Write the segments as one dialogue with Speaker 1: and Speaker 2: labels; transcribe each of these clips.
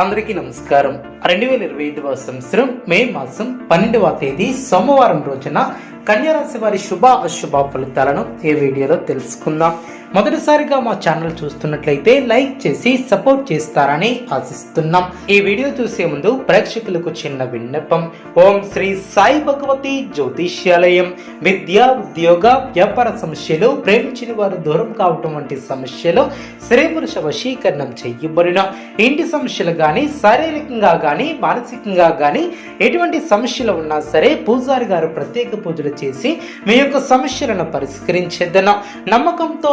Speaker 1: అందరికీ నమస్కారం. రెండు వేల ఇరవై ఐదవ సంవత్సరం మే మాసం పన్నెండవ తేదీ సోమవారం రోజున కన్యారాశి వారి శుభ అశుభ ఫలితాలను ఏ వీడియోలో తెలుసుకుందాం. మొదటిసారిగా మా ఛానల్ చూస్తున్నట్లయితే లైక్ చేసి సపోర్ట్ చేస్తారని ఆశిస్తున్నాం. ఈ వీడియో చూసే ముందు ప్రేక్షకులకు చిన్న విన్నపం. ఓం శ్రీ సాయి భగవతి జ్యోతిష్యాలయం. విద్య ఉద్యోగ వ్యాపార సమస్యలు ప్రేమించిన వారు దూరం కావటం వంటి సమస్యలు స్త్రీ పురుష వశీకరణం చెయ్యబడిన ఇంటి సమస్యలు కానీ శారీరకంగా కానీ మానసికంగా కానీ ఎటువంటి సమస్యలు ఉన్నా సరే పూజారి గారు ప్రత్యేక పూజలు చేసి మీ యొక్క సమస్యలను పరిష్కరించేద్దన నమ్మకంతో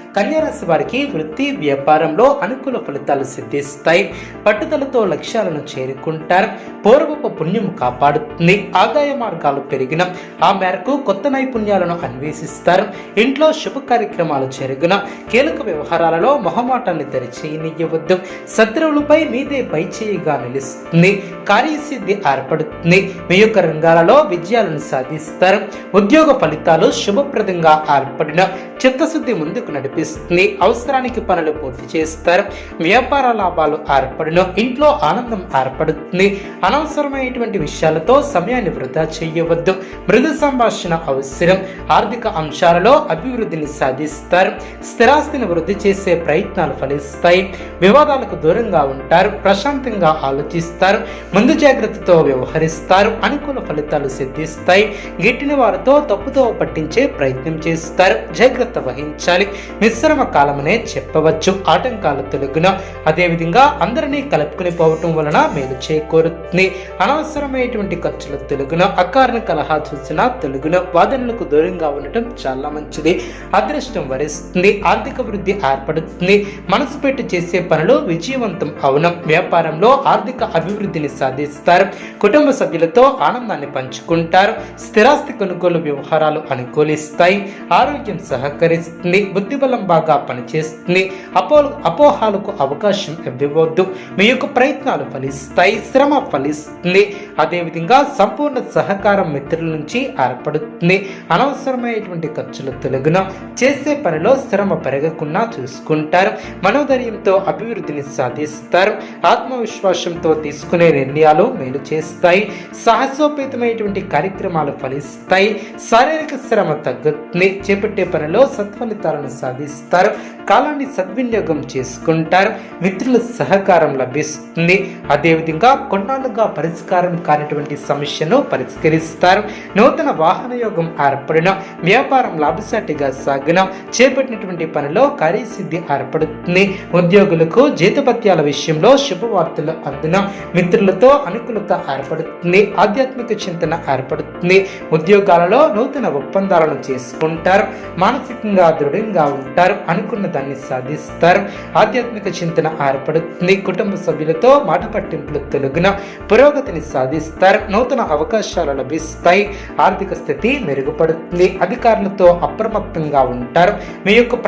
Speaker 1: కన్యారాశి వారికి వృత్తి వ్యాపారంలో అనుకూల ఫలితాలు సిద్ధిస్తాయి. పట్టుదలతో లక్ష్యాలను చేరుకుంటారు. పూర్వపు పుణ్యం కాపాడుతుంది. ఆదాయ మార్గాలు పెరిగిన ఆ మేరకు కొత్త నైపుణ్యాలను అన్వేషిస్తారు. ఇంట్లో శుభ కార్యక్రమాలు జరిగిన. కీలక వ్యవహారాలలో మొహమాటాన్ని తెరిచేయనివ్వద్దు శత్రువులపై మీదే పైచేయిగా నిలుస్తుంది. కార్యసిద్ధి ఏర్పడుతుంది. మీ యొక్క రంగాలలో విజయాలను సాధిస్తారు. ఉద్యోగ ఫలితాలు శుభప్రదంగా ఏర్పడిన. చిత్తశుద్ధి ముందుకు నడిపి లభిస్తుంది అవసరానికి పనులు పూర్తి చేస్తారు. వ్యాపార లాభాలు ఏర్పడిన. ఇంట్లో ఆనందం ఏర్పడుతుంది. అనవసరమైనటువంటి విషయాలతో సమయాన్ని వృధా చేయవద్దు. మృదు సంభాషణ అవసరం. ఆర్థిక అంశాలలో అభివృద్ధిని సాధిస్తారు. స్థిరాస్తిని వృద్ధి చేసే ప్రయత్నాలు ఫలిస్తాయి. వివాదాలకు దూరంగా ఉంటారు. ప్రశాంతంగా ఆలోచిస్తారు. ముందు జాగ్రత్తతో వ్యవహరిస్తారు. అనుకూల ఫలితాలు సిద్ధిస్తాయి. గిట్టిన వారితో తప్పుతో పట్టించే ప్రయత్నం చేస్తారు. జాగ్రత్త వహించాలి. మిశ్రమ కాలమనే చెప్పవచ్చు. ఆటంకాలు తొలగిన అదేవిధంగా అందరినీ కలుపుకుని పోవటం వలన మేలు చేకూరుతుంది. అనవసరమైనటువంటి ఖర్చులు తొలగున అకారణ కలహా చూసిన తొలగున వాదనలకు దూరంగా ఉండటం చాలా మంచిది. అదృష్టం వరిస్తుంది ఆర్థిక వృద్ధి ఏర్పడుతుంది. మనసు పెట్టి చేసే పనులు విజయవంతం అవనం. వ్యాపారంలో ఆర్థిక అభివృద్ధిని సాధిస్తారు. కుటుంబ సభ్యులతో ఆనందాన్ని పంచుకుంటారు. స్థిరాస్తి కొనుగోలు వ్యవహారాలు అనుకూలిస్తాయి. ఆరోగ్యం సహకరిస్తుంది. బుద్ధిబలం బాగా పనిచేస్తుంది. అపో అపోహాలకు అవకాశం ఇవ్వవద్దు. మీ యొక్క ప్రయత్నాలు ఫలిస్తాయి శ్రమ ఫలిస్తుంది. అదేవిధంగా సంపూర్ణ సహకారం మిత్రుల నుంచి ఏర్పడుతుంది. అనవసరమైనటువంటి ఖర్చులు తొలగున చేసే పనిలో శ్రమ పెరగకుండా చూసుకుంటారు. మనోధైర్యంతో అభివృద్ధిని సాధిస్తారు. ఆత్మవిశ్వాసంతో తీసుకునే నిర్ణయాలు మేలు చేస్తాయి. సాహసోపేతమైనటువంటి కార్యక్రమాలు ఫలిస్తాయి. శారీరక శ్రమ తగ్గుతుంది. చేపట్టే పనిలో సత్ఫలితాలను సాధిస్తారు. కాలాన్ని సద్వినియోగం చేసుకుంటారు మిత్రుల సహకారం లభిస్తుంది. అదేవిధంగా కొన్నాళ్ళుగా పరిష్కారం కానిటువంటి సమస్యను పరిష్కరిస్తారు. నూతన వాహన యోగం ఏర్పడిన వ్యాపారం లాభసాటిగా సాగిన చేపట్టినటువంటి పనిలో కార్యసిద్ధి ఏర్పడుతుంది. ఉద్యోగులకు జీతపత్యాల విషయంలో శుభవార్తలు అందిన మిత్రులతో అనుకూలత ఏర్పడుతుంది ఆధ్యాత్మిక చింతన ఏర్పడుతుంది. ఉద్యోగాలలో నూతన ఒప్పందాలను చేసుకుంటారు మానసికంగా దృఢంగా ఉంటారు. అనుకున్న దాన్ని సాధిస్తారు. ఆధ్యాత్మిక చింతన ఏర్పడుతుంది కుటుంబ సభ్యులతో మాట పట్టింపులు తొలగిన పురోగతిని సాధిస్తారు. నూతన అవకాశాలు లభిస్తాయి. ఆర్థిక స్థితి మెరుగుపడుతుంది. అధికారులతో అప్రమత్తంగా ఉంటారు. మీ యొక్క